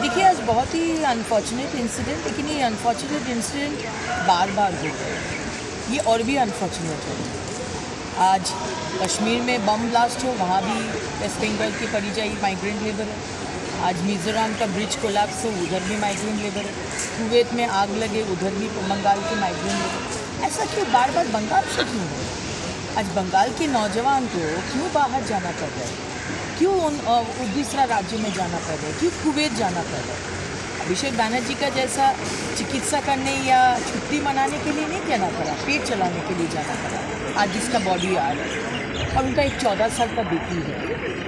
देखिए, आज बहुत ही अनफॉर्चुनेट इंसिडेंट लेकिन ये अनफॉर्चुनेट इंसिडेंट बार बार हो। गए ये और भी अनफॉर्चुनेट है आज कश्मीर में बम ब्लास्ट हो, वहाँ भी वेस्ट बंगाल की परिजाई माइग्रेंट लेबर है। आज मिजोरम का ब्रिज कोलैप्स हो, उधर भी माइग्रेंट लेबर है। कुवैत में आग लगे, उधर भी बंगाल के माइग्रेंट लेबर ऐसा क्यों? बार बार बंगाल से क्यों? हो आज बंगाल के नौजवान को क्यों बाहर जाना पड़ रहा है? क्यों उन दूसरा राज्य में जाना पड़ रहा है? क्यों कुवैत जाना पड़ रहा है? अभिषेक बनर्जी का जैसा चिकित्सा करने या छुट्टी मनाने के लिए नहीं जाना पड़ा, पेट चलाने के लिए जाना पड़ा, आज जिसका बॉडी आ रहा है। और उनका एक चौदह साल का बेटी है,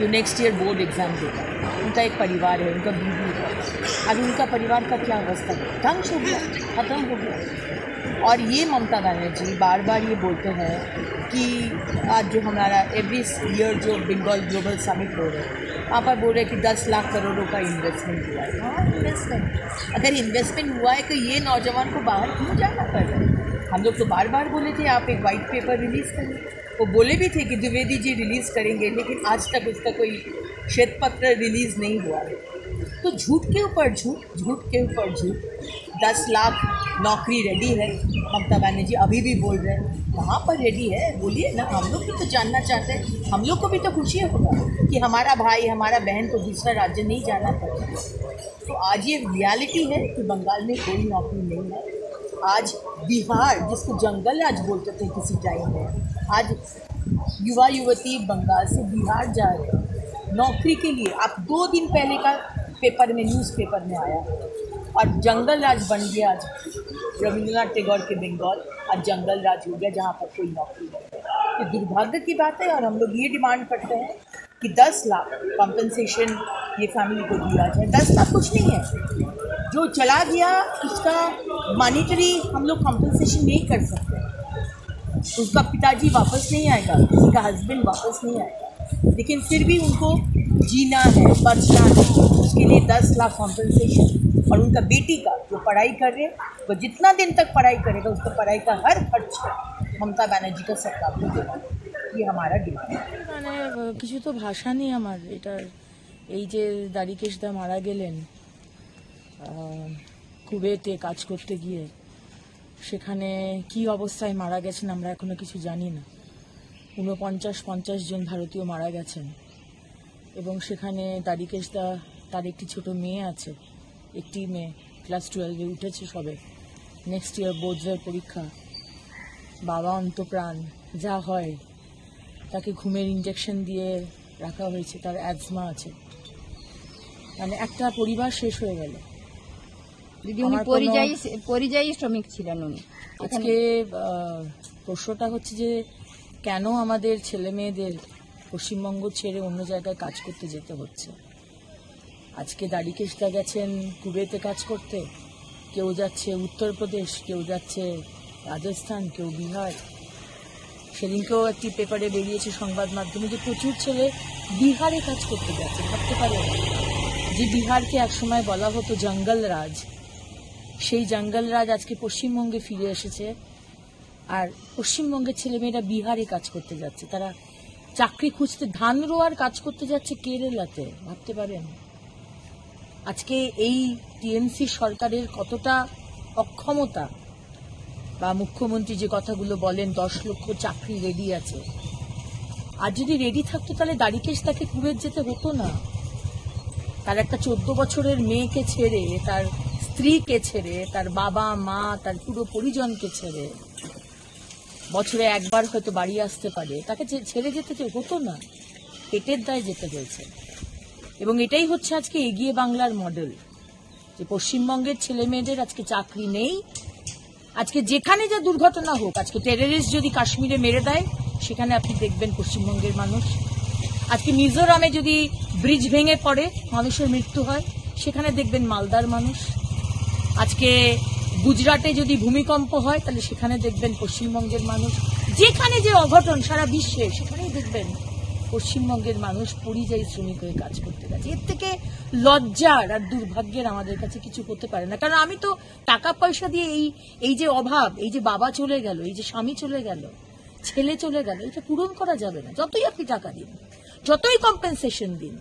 जो नेक्स्ट ईयर बोर्ड एग्ज़ाम देगा। उनका एक परिवार है, उनका बीवी है। अब उनका परिवार का क्या अवस्था है? ध्वंस हो गया, खत्म हो गया। और ये ममता बनर्जी बार बार ये बोलते हैं कि आज जो हमारा एवरी ईयर जो बंगाल ग्लोबल समिट हो रहा है वहाँ पर बोल रहे हैं कि दस लाख करोड़ों का इन्वेस्टमेंट हुआ है। हाँ इन्वेस्टमेंट अगर इन्वेस्टमेंट हुआ है तो ये नौजवान को बाहर क्यों जाना पड़ रहा है? हम लोग तो बार बार बोले थे आप एक वाइट पेपर रिलीज़ करें। वो बोले भी थे कि द्विवेदी जी रिलीज़ करेंगे लेकिन आज तक उसका कोई श्वेत पत्र रिलीज़ नहीं हुआ है। तो झूठ के ऊपर झूठ झूठ के ऊपर झूठ। दस लाख नौकरी रेडी है। ममता बनर्जी अभी भी बोल रहे हैं, कहाँ पर रेडी है? बोलिए ना, हम लोग भी तो जानना चाहते हैं। हम लोग को भी तो खुशी होगा कि हमारा भाई, हमारा बहन को दूसरा राज्य नहीं जाना पड़ता। तो आज ये रियलिटी है कि बंगाल में कोई नौकरी नहीं है। आज बिहार, जिसको जंगल आज बोलते थे किसी टाइम में, आज युवा, युवती बंगाल से बिहार जा रहे हैं। नौकरी के लिए, आप दो दिन पहले का पेपर में न्यूज़पेपर में आया। और जंगल राज बन गया आज। रविंद्रनाथ टैगोर के बंगाल। आज जंगल राज हो गया जहाँ पर कोई नौकरी नहीं ये दुर्भाग्य की बात है और हम लोग ये डिमांड करते हैं कि 10 लाख कॉम्पनसेशन ये फैमिली को दिया जाए। 10 लाख कुछ नहीं है। जो चला गया, उसका मॉनिटरी हम लोग कॉम्पनसेशन नहीं कर सकते। उसका पिताजी वापस नहीं आएगा किसी का हस्बैंड वापस नहीं आएगा। लेकिन फिर भी उनको जीना है बचना है उसके लिए दस लाख कॉम्पनसेशन और उनका बेटी का जो पढ़ाई कर रहे हैं वो जितना दिन तक पढ़ाई करेगा उसका पढ़ाई का हर खर्च ममता बनर्जी का सरकार को देना ये हमारा डिमांड है মানে আহ, কিছু তো ভাষা নেই আমার এটার এই যে দাড়িকেশদা মারা গেলেন আহ, কুয়েতে কাজ করতে গিয়ে সেখানে কি অবস্থায় মারা গেছেন আমরা এখনো কিছু জানি না ঊনপঞ্চাশ পঞ্চাশ জন ভারতীয় মারা গেছেন এবং সেখানে দাড়িকেশদা তার একটি ছোট মেয়ে আছে একটি মেয়ে ক্লাস টুয়েলভে উঠেছে সবে। নেক্সট ইয়ার বোর্ডসের পরীক্ষা। বাবা অন্তপ্রাণ যা হয়। তাকে ঘুমের ইঞ্জেকশন দিয়ে রাখা হয়েছে তার অ্যাজমা আছে। মানে একটা পরিবার শেষ হয়ে গেল। দিদি উনি পরিযায়ী পরিযায়ী শ্রমিক ছিলেন উনি। আজকে প্রশ্নটা হচ্ছে যে কেন আমাদের ছেলে মেয়েদের পশ্চিমবঙ্গ ছেড়ে অন্য জায়গায় কাজ করতে যেতে হচ্ছে। আজকে দাড়িকেশদা গেছেন কুবেতে কাজ করতে। কেউ যাচ্ছে উত্তরপ্রদেশ, কেউ যাচ্ছে রাজস্থান, কেউ বিহার। সেদিনকেও একটি পেপারে বেরিয়েছে সংবাদ মাধ্যমে যে প্রচুর ছেলে বিহারে কাজ করতে যাচ্ছে। ভাবতে পারে, যে বিহারকে একসময় বলা হতো জঙ্গল রাজ সেই জঙ্গল রাজ আজকে পশ্চিমবঙ্গে ফিরে এসেছে। আর পশ্চিমবঙ্গের ছেলেমেয়েরা বিহারে কাজ করতে যাচ্ছে। তারা চাকরি খুঁজতে ধান রোয়ার কাজ করতে যাচ্ছে কেরালাতে, ভাবতে পারেন? আজকে এই টিএমসি সরকারের কতটা অক্ষমতা? বা মুখ্যমন্ত্রী যে কথাগুলো বলেন, দশ লক্ষ চাকরি রেডি আছে। আর যদি রেডি থাকতো, তাহলে দাড়িকেশ তাকে কুয়েত যেতে হতো না। তার একটা চোদ্দ বছরের মেয়েকে ছেড়ে, তার স্ত্রীকে ছেড়ে, তার বাবা মা তার পুরো পরিজনকে ছেড়ে বছরে একবার হয়তো বাড়ি আসতে পারে। তাকে ছেড়ে যেতে হতো না, পেটের দায় যেতে হয়েছে। এবং এটাই হচ্ছে আজকে এগিয়ে বাংলার মডেল যে পশ্চিমবঙ্গের ছেলে মেয়েদের আজকে চাকরি নেই। আজকে যেখানে যা দুর্ঘটনা হোক, আজকে টেররিস্ট যদি কাশ্মীরে মেরে দেয়, সেখানে আপনি দেখবেন পশ্চিমবঙ্গের মানুষ। আজকে মিজোরামে যদি ব্রিজ ভেঙে পড়ে, মানুষের মৃত্যু হয়, সেখানে দেখবেন মালদার মানুষ। আজকে গুজরাটে যদি ভূমিকম্প হয়, তাহলে সেখানে দেখবেন পশ্চিমবঙ্গের মানুষ, যেখানে যে অঘটন সারা বিশ্বে, সেখানেই দেখবেন পশ্চিমবঙ্গের মানুষ পরিযায়ী শ্রমিক হয়ে কাজ করতে গেছে এর থেকে লজ্জার আর দুর্ভাগ্যের আমাদের কাছে কিছু হতে পারে না। কারণ আমি তো টাকা পয়সা দিয়ে এই এই যে অভাব, এই যে বাবা চলে গেল, এই যে স্বামী চলে গেল, ছেলে চলে গেল, এটা পূরণ করা যাবে না। যতই আপনি টাকা দিন, যতই কম্পেনসেশন দিন,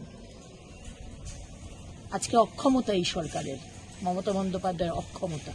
আজকে অক্ষমতা এই সরকারের, মমতা বন্দ্যোপাধ্যায়ের অক্ষমতা।